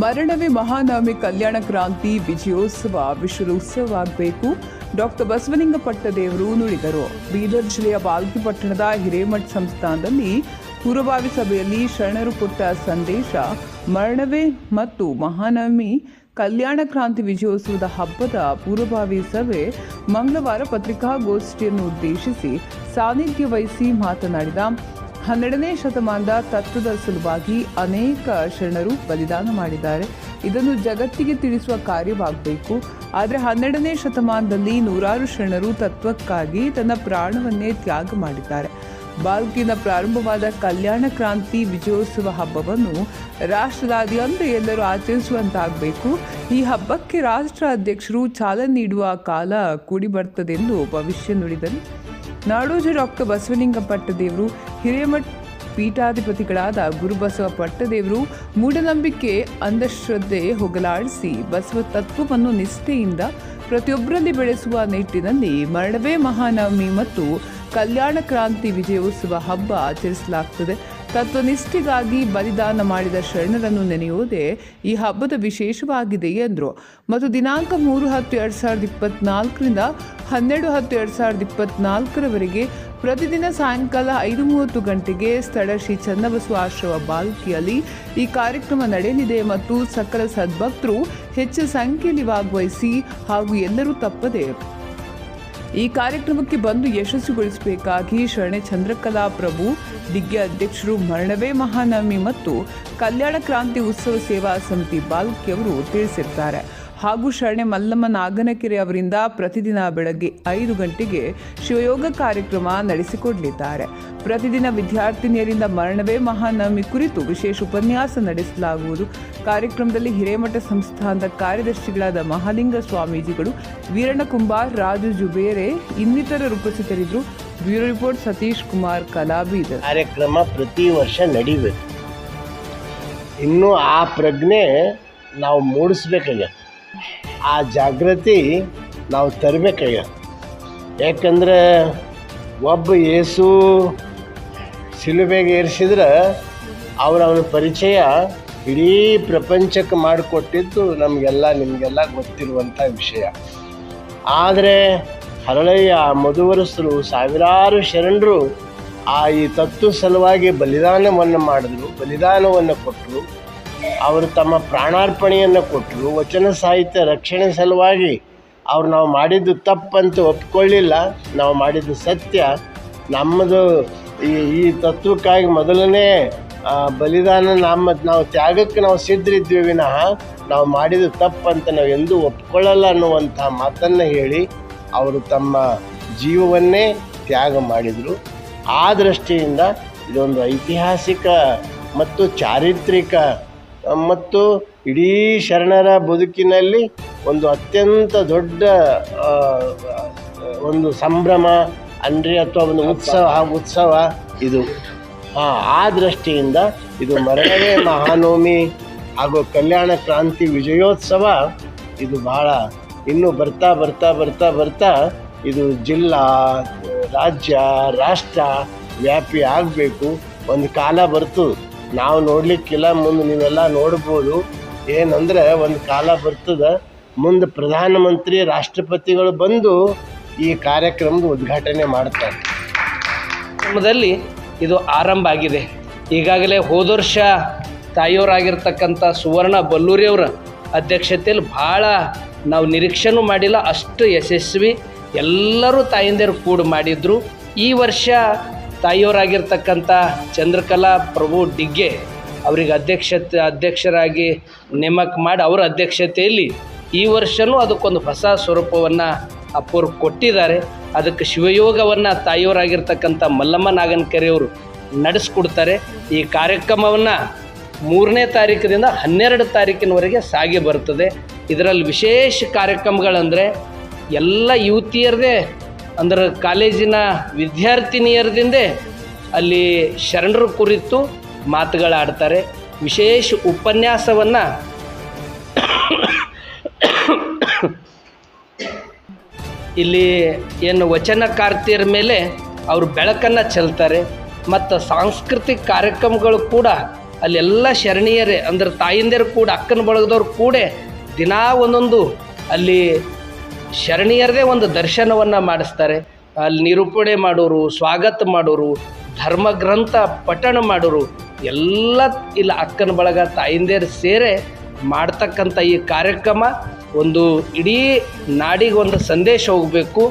ಮರಣವೇ ಮಹಾನವಮಿ ಕಲ್ಯಾಣ ಕ್ರಾಂತಿ, ವಿಜಯೋತ್ಸವ ವಿಶ್ವೋತ್ಸವವಾಗಬೇಕು ಡಾಕ್ಟರ್ ಬಸವಲಿಂಗ ಪಟ್ಟದೇವರು ನುಡಿದರು. ಬೀದರ್ ಜಿಲ್ಲೆಯ ಬಾಲ್ಕಿ ಪಟ್ಟಣದ ಹಿರೇಮಠ್ ಸಂಸ್ಥಾನದಲ್ಲಿ ಪೂರ್ವಭಾವಿ ಸಭೆಯಲ್ಲಿ ಶರಣರು ಕೊಟ್ಟ ಸಂದೇಶ, ಮರಣವೇ ಮತ್ತು ಮಹಾನವಮಿ ಕಲ್ಯಾಣ ಕ್ರಾಂತಿ ವಿಜಯೋತ್ಸವದ ಹಬ್ಬದ ಪೂರ್ವಭಾವಿ ಸಭೆ ಮಂಗಳವಾರ ಪತ್ರಿಕಾಗೋಷ್ಠಿಯನ್ನು ಉದ್ದೇಶಿಸಿ ಸಾನ್ನಿಧ್ಯ ವಹಿಸಿ ಮಾತನಾಡಿದ ಹನ್ನೆರಡನೇ ಶತಮಾನದ ತತ್ವದ ಸಲುವಾಗಿ ಅನೇಕ ಶರಣರು ಬಲಿದಾನ ಮಾಡಿದ್ದಾರೆ. ಇದನ್ನು ಜಗತ್ತಿಗೆ ತಿಳಿಸುವ ಕಾರ್ಯವಾಗಬೇಕು. ಆದರೆ ಹನ್ನೆರಡನೇ ಶತಮಾನದಲ್ಲಿ ನೂರಾರು ಶರಣರು ತತ್ವಕ್ಕಾಗಿ ತನ್ನ ಪ್ರಾಣವನ್ನೇ ತ್ಯಾಗ ಮಾಡಿದ್ದಾರೆ. ಬಾಲ್ಕಿನ ಪ್ರಾರಂಭವಾದ ಕಲ್ಯಾಣ ಕ್ರಾಂತಿ ವಿಜಯೋತ್ಸವ ಹಬ್ಬವನ್ನು ರಾಷ್ಟ್ರದಾದ್ಯಂತ ಎಲ್ಲರೂ ಆಚರಿಸುವಂತಾಗಬೇಕು. ಈ ಹಬ್ಬಕ್ಕೆ ರಾಷ್ಟ್ರ ಅಧ್ಯಕ್ಷರು ಚಾಲನೆ ನೀಡುವ ಕಾಲ ಕೂಡಿ ಬರ್ತದೆಂದು ಭವಿಷ್ಯ ನುಡಿದರು. ನಾಡೋಜ ಡಾಕ್ಟರ್ ಬಸವಲಿಂಗ ಪಟ್ಟದೇವರು ಹಿರೇಮಠ್ ಪೀಠಾಧಿಪತಿಗಳಾದ ಗುರುಬಸವ ಪಟ್ಟದೇವರು ಮೂಢನಂಬಿಕೆ ಅಂಧಶ್ರದ್ಧೆ ಹೋಗಲಾಡಿಸಿ ಬಸವ ತತ್ವವನ್ನು ನಿಷ್ಠೆಯಿಂದ ಪ್ರತಿಯೊಬ್ಬರಲ್ಲಿ ಬೆಳೆಸುವ ನಿಟ್ಟಿನಲ್ಲಿ ಮರಣವೇ ಮಹಾನವಮಿ ಮತ್ತು ಕಲ್ಯಾಣ ಕ್ರಾಂತಿ ವಿಜಯೋತ್ಸವ ಹಬ್ಬ ಆಚರಿಸಲಾಗುತ್ತದೆ ತತ್ವನಿಷ್ಠೆಗಾಗಿ ಬಲಿದಾನ ಮಾಡಿದ ಶರಣರನ್ನು ನೆನೆಯುವುದೇ ಈ ಹಬ್ಬದ ವಿಶೇಷವಾಗಿದೆ ಎಂದರು. ಮತ್ತು ದಿನಾಂಕ ಮೂರು ಹತ್ತು ಎರಡು ಸಾವಿರದ ಇಪ್ಪತ್ನಾಲ್ಕರಿಂದ ಹನ್ನೆರಡು ಹತ್ತು ಎರಡು ಸಾವಿರದ ಇಪ್ಪತ್ನಾಲ್ಕರವರೆಗೆ ಪ್ರತಿದಿನ ಸಾಯಂಕಾಲ ಐದು ಮೂವತ್ತು ಗಂಟೆಗೆ ಸ್ಥಳ ಶ್ರೀ ಚನ್ನಬಸವ ಆಶ್ರಮ ಬಾಲ್ಕಿಯಲ್ಲಿ ಈ ಕಾರ್ಯಕ್ರಮ ನಡೆಯಲಿದೆ ಮತ್ತು ಸಕಲ ಸದ್ಭಕ್ತರು ಹೆಚ್ಚು ಸಂಖ್ಯೆಯಲ್ಲಿ ಭಾಗವಹಿಸಿ ಹಾಗೂ ಎಲ್ಲರೂ ತಪ್ಪದೆ ಈ ಕಾರ್ಯಕ್ರಮಕ್ಕೆ ಬಂದು ಯಶಸ್ವಿಗೊಳಿಸಬೇಕಾಗಿ ಶರಣೆ ಚಂದ್ರಕಲಾ ಪ್ರಭು ದಿಗ್ಗೆ ಅಧ್ಯಕ್ಷರು ಮರಣವೇ ಮಹಾನವಮಿ ಮತ್ತು ಕಲ್ಯಾಣ ಕ್ರಾಂತಿ ಉತ್ಸವ ಸೇವಾ ಸಮಿತಿ ಬಾಲ್ಕಿಯವರು ತಿಳಿಸಿರ್ತಾರೆ ಹಾಗೂ ಶರಣೆ ಮಲ್ಲಮ್ಮ ನಾಗನಕೆರೆ ಅವರಿಂದ ಪ್ರತಿದಿನ ಬೆಳಗ್ಗೆ ಐದು ಗಂಟೆಗೆ ಶಿವಯೋಗ ಕಾರ್ಯಕ್ರಮ ನಡೆಸಿಕೊಡಲಿದ್ದಾರೆ. ಪ್ರತಿದಿನ ವಿದ್ಯಾರ್ಥಿನಿಯರಿಂದ ಮರಣವೇ ಮಹಾನವಮಿ ಕುರಿತು ವಿಶೇಷ ಉಪನ್ಯಾಸ ನಡೆಸಲಾಗುವುದು. ಕಾರ್ಯಕ್ರಮದಲ್ಲಿ ಹಿರೇಮಠ ಸಂಸ್ಥಾನದ ಕಾರ್ಯದರ್ಶಿಗಳಾದ ಮಹಾಲಿಂಗ ಸ್ವಾಮೀಜಿಗಳು, ವೀರಣ್ಣ ಕುಂಬಾರ್, ರಾಜು ಜುಬೇರೆ, ಇನ್ನಿತರರು ಉಪಸ್ಥಿತರಿದ್ದರು. ಬ್ಯೂರೋ ರಿಪೋರ್ಟ್ ಸತೀಶ್ ಕುಮಾರ್ ಕಲಾಬೀದ ಕಾರ್ಯಕ್ರಮ ಪ್ರತಿ ವರ್ಷ ನಡೀಬೇಕು. ಇನ್ನು ಆ ಪ್ರಜ್ಞೆ ನಾವು ಮೂಡಿಸ್ಬೇಕಾಗ್ಯ ಆ ಜಾಗೃತಿ ನಾವು ತರಬೇಕಾಗ ಯಾಕಂದ್ರೆ ಒಬ್ಬ ಏಸು ಸಿಲುಬೆಗೆ ಏರಿಸಿದ್ರೆ ಅವ್ರ ಅವನ ಪರಿಚಯ ಇಡೀ ಪ್ರಪಂಚಕ್ಕೆ ಮಾಡಿಕೊಟ್ಟಿದ್ದು ನಮಗೆಲ್ಲ, ನಿಮಗೆಲ್ಲ ಗೊತ್ತಿರುವಂಥ ವಿಷಯ. ಆದರೆ ಹರಳಯ್ಯ ಮಧುವರಸರು ಸಾವಿರಾರು ಶರಣರು ಆ ಈ ತತ್ವ ಸಲುವಾಗಿ ಬಲಿದಾನವನ್ನು ಮಾಡಿದ್ರು, ಬಲಿದಾನವನ್ನು ಕೊಟ್ಟರು. ಅವರು ತಮ್ಮ ಪ್ರಾಣಾರ್ಪಣೆಯನ್ನು ಕೊಟ್ಟರು, ವಚನ ಸಾಹಿತ್ಯ ರಕ್ಷಣೆ ಸಲುವಾಗಿ ಅವ್ರು ನಾವು ಮಾಡಿದ್ದು ತಪ್ಪಂತೂ ಒಪ್ಕೊಳ್ಳಿಲ್ಲ. ನಾವು ಮಾಡಿದ್ದು ಸತ್ಯ. ನಮ್ಮದು ಈ ಈ ತತ್ವಕ್ಕಾಗಿ ಮೊದಲನೇ ಬಲಿದಾನ ನಮ್ಮ, ನಾವು ತ್ಯಾಗಕ್ಕೆ ನಾವು ಸಿದ್ಧರಿದ್ವಿ ವಿನಃ ನಾವು ಮಾಡಿದ್ದು ತಪ್ಪಂತ ನಾವು ಎಂದೂ ಒಪ್ಕೊಳ್ಳಲ್ಲ ಅನ್ನುವಂಥ ಮಾತನ್ನು ಹೇಳಿ ಅವರು ತಮ್ಮ ಜೀವವನ್ನೇ ತ್ಯಾಗ ಮಾಡಿದರು. ಆ ದೃಷ್ಟಿಯಿಂದ ಇದೊಂದು ಐತಿಹಾಸಿಕ ಮತ್ತು ಚಾರಿತ್ರಿಕ ಮತ್ತು ಇಡೀ ಶರಣರ ಬದುಕಿನಲ್ಲಿ ಒಂದು ಅತ್ಯಂತ ದೊಡ್ಡ ಒಂದು ಸಂಭ್ರಮ ಅಂದರೆ ಅಥವಾ ಒಂದು ಉತ್ಸವ ಉತ್ಸವ ಇದು. ಆ, ಆ ದೃಷ್ಟಿಯಿಂದ ಇದು ಮರಣವೇ ಮಹಾನವಮಿ ಹಾಗೂ ಕಲ್ಯಾಣ ಕ್ರಾಂತಿ ವಿಜಯೋತ್ಸವ ಇದು ಬಹಳ ಇನ್ನು ಬರ್ತಾ ಬರ್ತಾ ಬರ್ತಾ ಬರ್ತಾ ಇದು ಜಿಲ್ಲಾ ರಾಜ್ಯ ರಾಷ್ಟ್ರ ವ್ಯಾಪಿ ಆಗಬೇಕು. ಒಂದು ಕಾಲ ಬರ್ತದೆ ನಾವು ನೋಡ್ಲಿಕ್ಕಿಲ್ಲ, ಮುಂದೆ ನೀವೆಲ್ಲ ನೋಡ್ಬೋದು. ಏನಂದ್ರೆ, ಒಂದು ಕಾಲ ಬರ್ತದೆ. ಮುಂದೆ ಪ್ರಧಾನಮಂತ್ರಿ, ರಾಷ್ಟ್ರಪತಿಗಳು ಬಂದು ಈ ಕಾರ್ಯಕ್ರಮದ ಉದ್ಘಾಟನೆ ಮಾಡ್ತಾರೆ. ಕ್ರಮದಲ್ಲಿ ಇದು ಆರಂಭ ಆಗಿದೆ. ಈಗಾಗಲೇ ಹೋದ ವರ್ಷ ತಾಯಿಯವರಾಗಿರ್ತಕ್ಕಂಥ ಸುವರ್ಣ ಬಲ್ಲೂರಿಯವರ ಅಧ್ಯಕ್ಷತೆಯಲ್ಲಿ ಭಾಳ ನಾವು ನಿರೀಕ್ಷೆನೂ ಮಾಡಿಲ್ಲ. ಅಷ್ಟು ಯಶಸ್ವಿ ಎಲ್ಲರೂ ತಾಯಿಂದಿರು ಕೂಡ ಮಾಡಿದ್ರು. ಈ ವರ್ಷ ತಾಯಿಯವರಾಗಿರ್ತಕ್ಕಂಥ ಚಂದ್ರಕಲಾ ಪ್ರಭು ಡಿಗ್ಗೆ ಅವರಿಗೆ ಅಧ್ಯಕ್ಷತೆ, ಅಧ್ಯಕ್ಷರಾಗಿ ನೇಮಕ ಮಾಡಿ ಅವರ ಅಧ್ಯಕ್ಷತೆಯಲ್ಲಿ ಈ ವರ್ಷವೂ ಅದಕ್ಕೊಂದು ಹೊಸ ಸ್ವರೂಪವನ್ನು ಅಪ್ಪರು ಕೊಟ್ಟಿದ್ದಾರೆ. ಅದಕ್ಕೆ ಶಿವಯೋಗವನ್ನು ತಾಯಿಯವರಾಗಿರ್ತಕ್ಕಂಥ ಮಲ್ಲಮ್ಮ ನಾಗನಕೆರೆಯವರು ನಡೆಸ್ಕೊಡ್ತಾರೆ. ಈ ಕಾರ್ಯಕ್ರಮವನ್ನು ಮೂರನೇ ತಾರೀಕಿನಿಂದ ಹನ್ನೆರಡು ತಾರೀಕಿನವರೆಗೆ ಸಾಗಿ ಬರ್ತದೆ ಇದರಲ್ಲಿ ವಿಶೇಷ ಕಾರ್ಯಕ್ರಮಗಳಂದರೆ ಎಲ್ಲ ಯುವತಿಯರದೇ ಅಂದ್ರೆ ಕಾಲೇಜಿನ ವಿದ್ಯಾರ್ಥಿನಿಯರದಿಂದೇ ಅಲ್ಲಿ ಶರಣರ ಕುರಿತು ಮಾತುಗಳಾಡ್ತಾರೆ. ವಿಶೇಷ ಉಪನ್ಯಾಸವನ್ನು ಇಲ್ಲಿ ಏನು ವಚನಕಾರ್ತಿಯರ ಮೇಲೆ ಅವರು ಬೆಳಕನ್ನು ಚೆಲ್ತಾರೆ. ಮತ್ತು ಸಾಂಸ್ಕೃತಿಕ ಕಾರ್ಯಕ್ರಮಗಳು ಕೂಡ ಅಲ್ಲೆಲ್ಲ ಶರಣೀಯರೇ, ಅಂದ್ರೆ ತಾಯಿಂದಿರು ಕೂಡ, ಅಕ್ಕನ ಬಳಗದವ್ರು ಕೂಡ ದಿನಾ ಒಂದೊಂದು ಅಲ್ಲಿ ಶರಣೀಯರದೇ ಒಂದು ದರ್ಶನವನ್ನು ಮಾಡಿಸ್ತಾರೆ. ಅಲ್ಲಿ ನಿರೂಪಣೆ ಮಾಡೋರು, ಸ್ವಾಗತ ಮಾಡೋರು, ಧರ್ಮಗ್ರಂಥ ಪಠಣ ಮಾಡೋರು, ಎಲ್ಲ ಇಲ್ಲ ಅಕ್ಕನ ಬಳಗ ತಾಯಿಂದೇರು ಸೇರೆ ಮಾಡ್ತಕ್ಕಂಥ ಈ ಕಾರ್ಯಕ್ರಮ ಒಂದು ಇಡೀ ನಾಡಿಗೆ ಒಂದು ಸಂದೇಶ ಹೋಗಬೇಕು.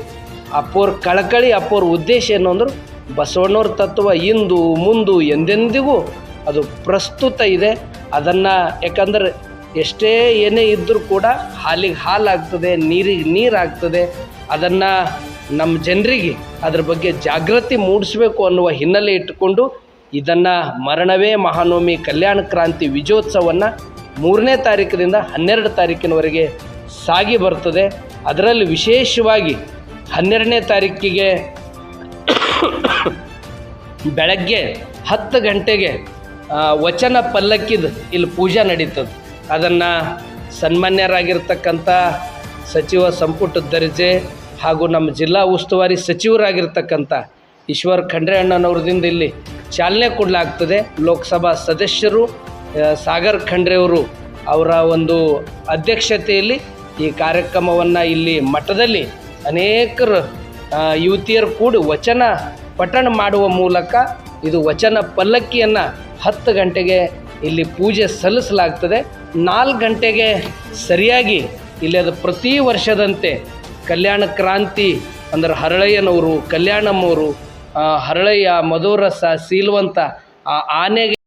ಅಪ್ಪೋರ್ ಕಳಕಳಿ ಅಪ್ಪೋರ್ ಉದ್ದೇಶ ಏನು ಅಂದ್ರೆ ಬಸವಣ್ಣವ್ರ ತತ್ವ ಇಂದು, ಮುಂದು ಎಂದೆಂದಿಗೂ ಅದು ಪ್ರಸ್ತುತ ಇದೆ. ಅದನ್ನು ಯಾಕಂದ್ರೆ ಎಷ್ಟೇ ಏನೇ ಇದ್ದರೂ ಕೂಡ ಹಾಲಿಗೆ ಹಾಲಾಗ್ತದೆ, ನೀರಿಗೆ ನೀರಾಗ್ತದೆ. ಅದನ್ನು ನಮ್ಮ ಜನರಿಗೆ ಅದ್ರ ಬಗ್ಗೆ ಜಾಗೃತಿ ಮೂಡಿಸಬೇಕು ಅನ್ನುವ ಹಿನ್ನೆಲೆ ಇಟ್ಟುಕೊಂಡು ಇದನ್ನು ಮರಣವೇ ಮಹಾನವಮಿ ಕಲ್ಯಾಣ ಕ್ರಾಂತಿ ವಿಜಯೋತ್ಸವವನ್ನು ಮೂರನೇ ತಾರೀಕಿನಿಂದ ಹನ್ನೆರಡು ತಾರೀಕಿನವರೆಗೆ ಸಾಗಿ ಬರ್ತದೆ. ಅದರಲ್ಲಿ ವಿಶೇಷವಾಗಿ ಹನ್ನೆರಡನೇ ತಾರೀಕಿಗೆ ಬೆಳಗ್ಗೆ ಹತ್ತು ಗಂಟೆಗೆ ವಚನ ಪಲ್ಲಕ್ಕಿದ ಇಲ್ಲಿ ಪೂಜೆ ನಡೀತದೆ. ಅದನ್ನು ಸನ್ಮಾನ್ಯರಾಗಿರ್ತಕ್ಕಂಥ ಸಚಿವ ಸಂಪುಟ ದರ್ಜೆ ಹಾಗೂ ನಮ್ಮ ಜಿಲ್ಲಾ ಉಸ್ತುವಾರಿ ಸಚಿವರಾಗಿರ್ತಕ್ಕಂಥ ಈಶ್ವರ್ ಖಂಡ್ರೆ ಅಣ್ಣನವ್ರದಿಂದ ಇಲ್ಲಿ ಚಾಲನೆ ಕೊಡಲಾಗ್ತದೆ. ಲೋಕಸಭಾ ಸದಸ್ಯರು ಸಾಗರ್ ಖಂಡ್ರೆಯವರು ಅವರ ಒಂದು ಅಧ್ಯಕ್ಷತೆಯಲ್ಲಿ ಈ ಕಾರ್ಯಕ್ರಮವನ್ನು ಇಲ್ಲಿ ಮಠದಲ್ಲಿ ಅನೇಕರು ಯುವತಿಯರು ಕೂಡಿ ವಚನ ಪಠಣ ಮಾಡುವ ಮೂಲಕ ಇದು ವಚನ ಪಲ್ಲಕ್ಕಿಯನ್ನು ಹತ್ತು ಗಂಟೆಗೆ ಇಲ್ಲಿ ಪೂಜೆ ಸಲ್ಲಿಸಲಾಗ್ತದೆ. ನಾಲ್ಕು ಗಂಟೆಗೆ ಸರಿಯಾಗಿ ಇಲ್ಲಿ ಅದು ಪ್ರತಿ ವರ್ಷದಂತೆ ಕಲ್ಯಾಣ ಕ್ರಾಂತಿ ಅಂದ್ರೆ ಹರಳಯ್ಯನವರು, ಕಲ್ಯಾಣಮ್ಮವರು ಹರಳಯ್ಯ ಮಧುರಸ ಸೀಲ್ವಂತ, ಆ, ಆನೆಗೆ